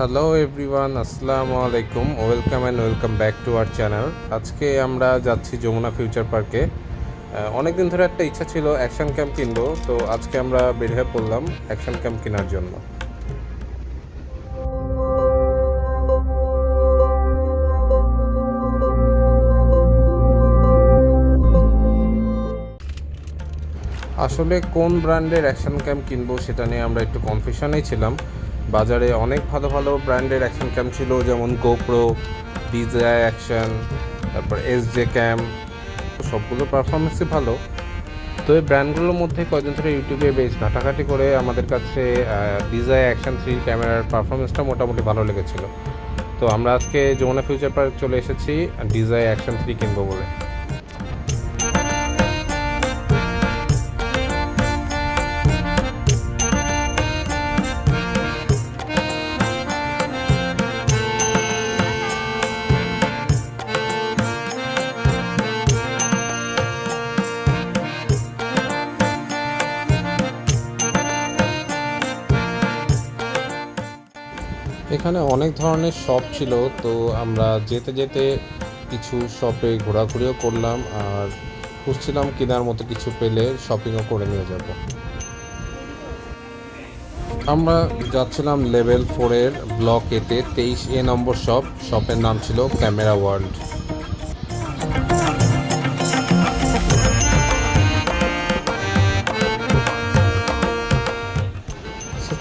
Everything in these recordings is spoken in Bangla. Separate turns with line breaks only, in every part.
হ্যালো এভরিওয়ান আসসালামু আলাইকুম welcome and welcome back to our channel আজকে আমরা যাচ্ছি যমুনা ফিউচার পার্কে অনেক দিন ধরে একটা ইচ্ছা ছিল অ্যাকশন ক্যাম্প কিনবো, তো আজকে আমরা বের হয়ে পড়লাম অ্যাকশন ক্যাম্প কেনার জন্য। আসলে কোন ব্র্যান্ডের অ্যাকশন ক্যাম্প কিনবো সেটা নিয়ে আমরা একটু কনফিউশনেই ছিলাম। বাজারে অনেক ভালো ভালো ব্র্যান্ডের অ্যাকশন ক্যাম্প ছিল, যেমন গোপ্রো ডিজাই অ্যাকশন তারপর এস জে ক্যাম্প সবগুলো পারফরমেন্সই ভালো। তো এই ব্র্যান্ডগুলোর মধ্যে কয়েকদিন ধরে ইউটিউবে বেশ ঘাটাঘাটি করে আমাদের কাছে ডিজাই অ্যাকশন থ্রি ক্যামেরার পারফরমেন্সটা মোটামুটি ভালো লেগেছিল। তো আমরা আজকে যমুনা ফিউচার পার্ক চলে এসেছি ডিজাই অ্যাকশন থ্রি কিনবো বলে। এখানে অনেক ধরনের শপ ছিল, তো আমরা যেতে যেতে কিছু শপে ঘোরাঘুরিও করলাম আর খুঁজছিলাম কেনার মতো কিছু পেলে শপিংও করে নিয়ে যাব। আমরা যাচ্ছিলাম লেভেল ফোরের ব্লক এতে তেইশ এ নম্বর শপ শপের নাম ছিল ক্যামেরা ওয়ার্ল্ড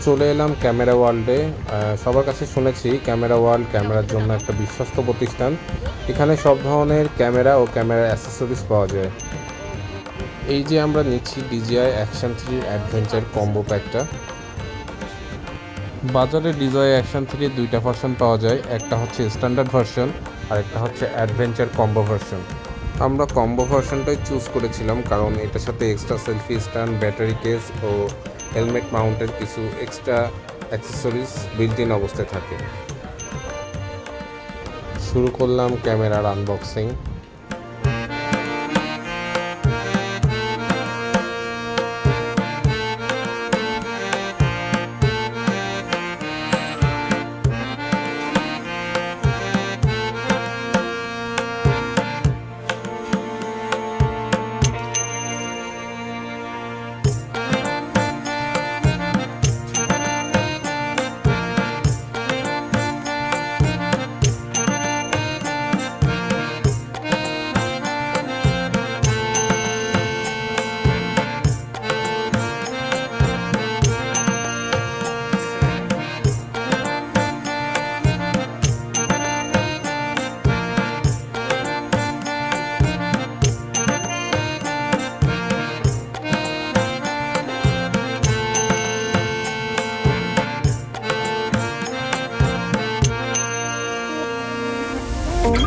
চলে এলাম ক্যামেরা ওয়ার্ল্ডে। সবার কাছে শুনেছি ক্যামেরা ওয়ার্ল্ড, ক্যামেরার জন্য একটা বিশ্বস্ত প্রতিষ্ঠান। এখানে সব ধরনের ক্যামেরা ও ক্যামেরা অ্যাসেসরিজ পাওয়া যায়। এই যে আমরা নিচ্ছি DJI action three adventure combo প্যাকটা বাজারে ডিজিআই অ্যাকশন থ্রির দুইটা ভার্সন পাওয়া যায়। একটা হচ্ছে স্ট্যান্ডার্ড ভার্সন আর একটা হচ্ছে অ্যাডভেঞ্চার কম্বো ভার্সন আমরা কম্বো ভার্সনটাই চুজ করেছিলাম, কারণ এটার সাথে extra selfie stand battery case ও হেলমেট মাউন্টের কিছু এক্সট্রা অ্যাক্সেসরিজ বিল্ট ইন অবস্থায় থাকে। শুরু করলাম ক্যামেরার আনবক্সিং আমাদের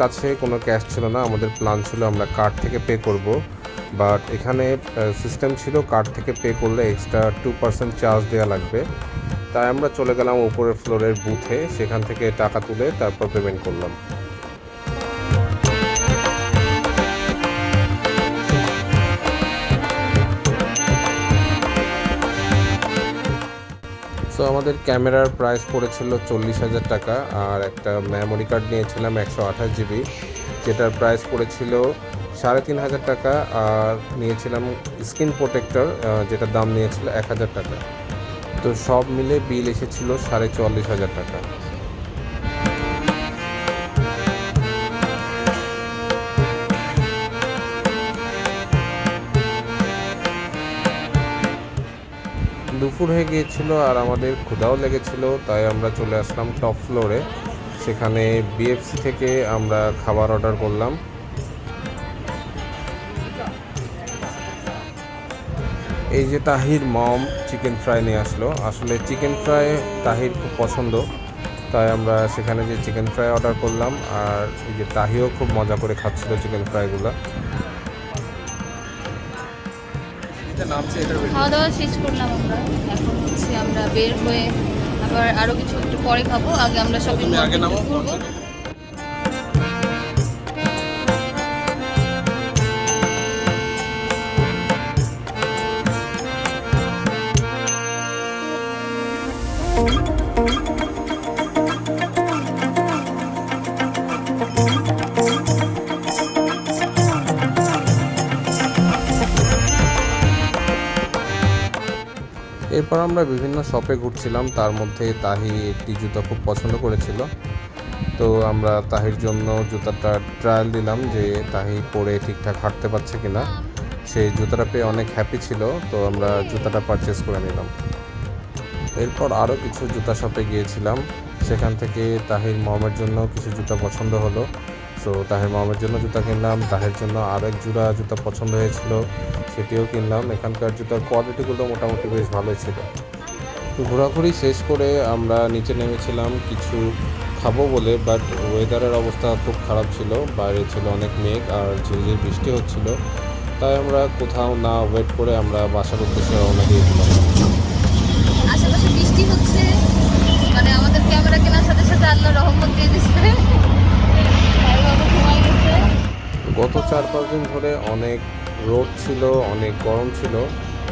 কাছে কোনো ক্যাশ ছিল না, আমাদের প্ল্যান ছিল আমরা কার্ড থেকে পে করব। বাট এখানে সিস্টেম ছিল কার্ড থেকে পে করলে এক্সট্রা টু পার্সেন্ট চার্জ দেওয়া লাগবে। তাই আমরা চলে গেলাম উপরের ফ্লোরের বুথে সেখান থেকে টাকা তুলে তারপর পেমেন্ট করলাম। সো আমাদের ক্যামেরার প্রাইস পড়েছিল চল্লিশ হাজার টাকা, আর একটা মেমোরি কার্ড নিয়েছিলাম একশো আঠাশ জিবি যেটার প্রাইস পড়েছিল সাড়ে তিন হাজার টাকা, আর নিয়েছিলাম স্ক্রিন প্রোটেক্টর যেটার দাম নিয়েছিল এক হাজার টাকা। তো সব মিলে বিল এসেছিল সাড়ে চুয়াল্লিশ হাজার টাকা। দুপুর হয়ে গিয়েছিল আর আমাদের ক্ষুধাও লেগেছিল, তাই আমরা চলে আসলাম টপ ফ্লোরে। সেখানে বিএফসি থেকে আমরা খাবার অর্ডার করলাম। এই যে তাহির মম চিকেন ফ্রাই নিয়ে আসলো। আসলে চিকেন ফ্রাই তাহির খুব পছন্দ, তাই আমরা সেখানে যে চিকেন ফ্রাই অর্ডার করলাম। আর এই যে তাহিও খুব মজা করে খাচ্ছিল চিকেন ফ্রাইগুলো।
খাওয়া দাওয়া শেষ করলাম আমরা। এখন হচ্ছে আমরা বের হয়ে আবার আরও কিছু একটু পরে খাব। আগে আমরা শপিং
করব Thank
you.
এরপর আমরা বিভিন্ন শপে ঘুরছিলাম। তার মধ্যে তাহি একটি জুতা খুব পছন্দ করেছিল। তো আমরা তাহির জন্য জুতাটা ট্রায়াল দিলাম যে তাহি পরে ঠিকঠাক হাঁটতে পারছে কিনা। সেই জুতাটা পেয়ে অনেক হ্যাপি ছিল, তো আমরা জুতাটা পারচেস করে নিলাম। এরপর আরও কিছু জুতা শপে গিয়েছিলাম। সেখান থেকে তাহির মমের জন্য কিছু জুতা পছন্দ হলো। সো তাহের মমের জন্য জুতা কিনলাম, তাহের জন্য আরেক জোড়া জুতা পছন্দ হয়েছিল, সেটিও কিনলাম। এখানকার জুতার কোয়ালিটিগুলো মোটামুটি বেশ ভালোই ছিল। ঘোরাঘুরি শেষ করে আমরা নিচে নেমেছিলাম, কিছু খাব বলে বাট ওয়েদারের অবস্থা খুব খারাপ ছিল, বাইরে ছিল অনেক মেঘ আর ঝিরঝির বৃষ্টি হচ্ছিল। তাই আমরা কোথাও না ওয়েট করে আমরা বাসার উদ্দেশ্যে রওনা দিয়েছিলাম।
আশেপাশে বৃষ্টি হচ্ছে মানে আমাদের ক্যামেরা কেনার সাথে সাথে আল্লাহ রহমত দিয়ে দিচ্ছে আর বাবা ঘুমাই গেছে
গত চার পাঁচ দিন ধরে অনেক রোদ ছিল, অনেক গরম ছিল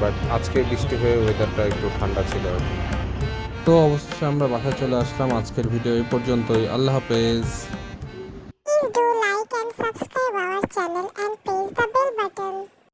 বাট আজকে বৃষ্টি হয়ে ওয়েদারটা একটু ঠান্ডা ছিল আর তো অবশ্যই আমরা বাসায় চলে আসলাম। আজকের ভিডিও এই পর্যন্তই। আল্লাহ হাফেজ।